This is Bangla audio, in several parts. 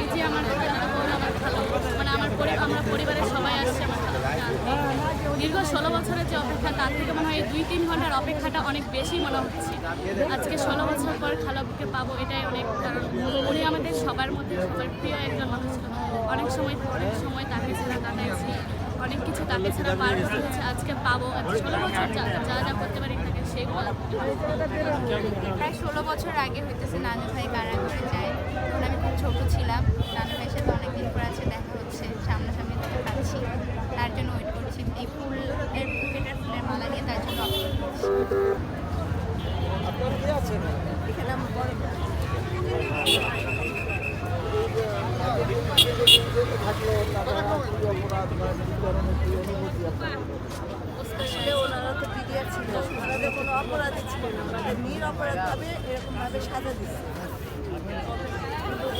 এই যে আমার আমার মানে আমার আমরা পরিবারের সবাই আসছে আমার দীর্ঘ ষোলো বছরের যে অপেক্ষা, তার থেকে মনে হয় দুই তিন ঘণ্টার অপেক্ষাটা অনেক বেশি মনে হচ্ছে। আজকে ষোলো বছর পর খালাবুকে পাবো, এটাই অনেক, কারণ উনি আমাদের সবার মধ্যে সবার প্রিয় একজন মানুষ। অনেক সময় অনেক সময় তাকে ছাড়া কাটাইছি অনেক কিছু তাকে ছাড়া পার হচ্ছে। আজকে পাবো ষোলো বছর যা যা করতে পারি তাকে সেগুলো প্রায় ষোলো বছর আগে হইতেছে নানু ভাই কারাগারে যায়। আমি খুব ছোটো ছিলাম নানু ভাইয়ের সাথে অনেকদিন পর আছে দেখা হচ্ছে সামনাসামনি থেকে পাচ্ছি তার জন্য ওয়েট করছি এই ফুলের বুকেটার ফুলের মালা দিয়ে তার জন্য অপেক্ষা করছি আপনার কি আছে এখানে আমার বড় থাকল তারপরে কি অপরাধ বা কি ধরনের কি অনুভূতি আপনার আসলে ওনারা তো পিডিআর ছিল, ওনাদের কোনো অপরাধী ছিল না। ওনাদের নিরপরাধভাবে এরকমভাবে সাজা দিচ্ছে।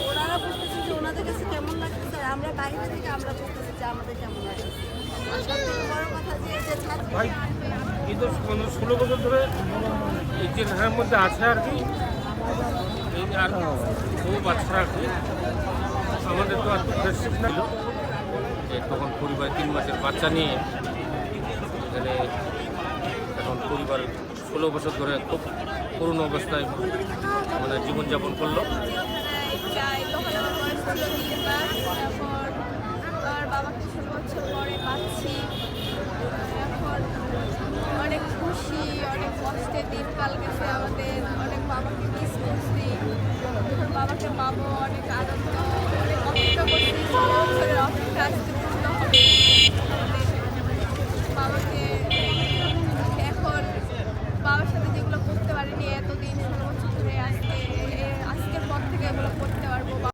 ওনারা বুঝতেছে যে ওনাদের কাছে কেমন লাগতেছে আমরা বাইরে থেকে আমরা বুঝতেছি যে আমাদের কেমন থেকে বড় কথা যে ছাত্র কিন্তু পনেরো ষোলো বছর ধরে এই জেলখানার মধ্যে আছে আর কি এই আর বউ বাচ্চা আর কি আমাদের তো আর ফ্রেন্ডশিপ না যে তখন পরিবার তিন মাসের বাচ্চা নিয়ে এখানে এখন পরিবার ষোলো বছর ধরে খুব করুণ অবস্থায় মানে জীবনযাপন করল। বাবাকে ষোলো বছর পরে পাচ্ছি এখন অনেক খুশি অনেক দিন দিনকাল গেছে আমাদের অনেক বাবাকে মিস করছি। বাবাকে পাবো অনেক আনন্দ, অনেক অপেক্ষা করছি অপেক্ষা আসতে হবে।